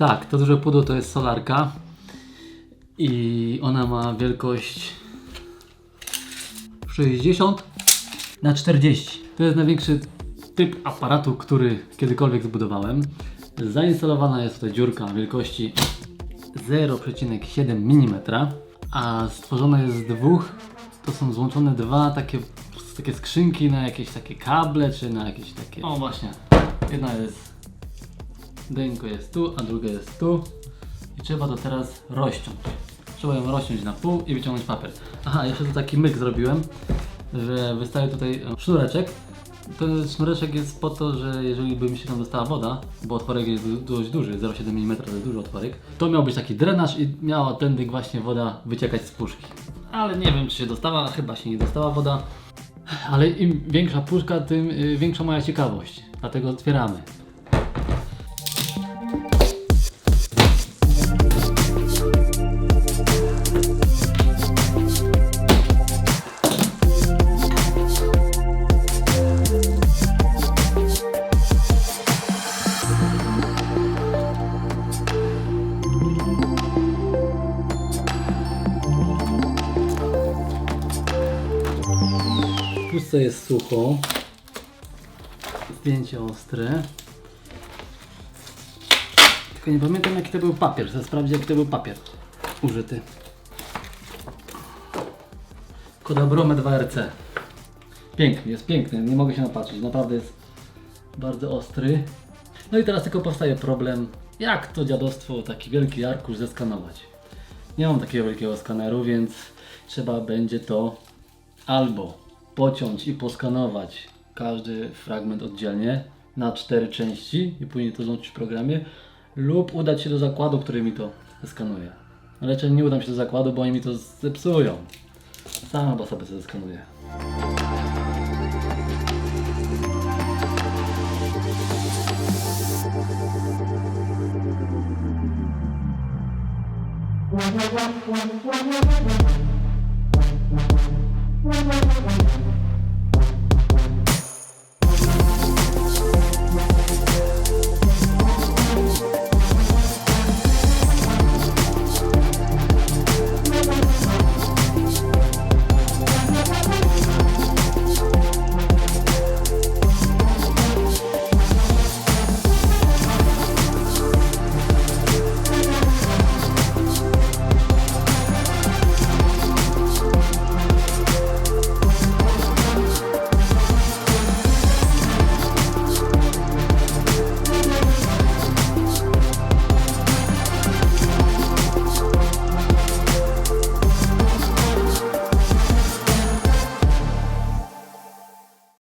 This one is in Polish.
Tak, to duże pudło to jest solarka i ona ma wielkość 60 na 40. To jest największy typ aparatu, który kiedykolwiek zbudowałem. Zainstalowana jest tutaj dziurka wielkości 0,7 mm, a stworzona jest z dwóch, to są złączone dwa takie, takie skrzynki na jakieś takie kable, czy na jakieś takie... O właśnie, jedna jest, dynko jest tu, a druga jest tu i trzeba to teraz rozciąć. Trzeba ją rozciąć na pół i wyciągnąć papier. Aha, jeszcze tu taki myk zrobiłem, że wystaje tutaj e, sznureczek. Ten sznureczek jest po to, że jeżeli by mi się tam dostała woda, bo otworek jest dość duży, 0,7 mm to jest duży otworek, to miał być taki drenaż i miała tędy właśnie woda wyciekać z puszki. Ale nie wiem, czy się dostała, chyba się nie dostała woda. Ale im większa puszka, tym y, większa moja ciekawość. Dlatego otwieramy. Puszce jest sucho. Zdjęcie ostre. Tylko nie pamiętam jaki to był papier. Chcę sprawdzić jaki to był papier użyty. Kodabromet 2RC. Piękny, jest piękny, nie mogę się napatrzeć. Naprawdę jest bardzo ostry. No i teraz tylko powstaje problem, jak to dziadostwo, taki wielki arkusz zeskanować. Nie mam takiego wielkiego skaneru, więc trzeba będzie to albo pociąć i poskanować każdy fragment oddzielnie na cztery części i później to złączyć w programie, lub udać się do zakładu, który mi to zeskanuje. Ale raczej nie udam się do zakładu, bo oni mi to zepsują. Sam chyba sobie to you.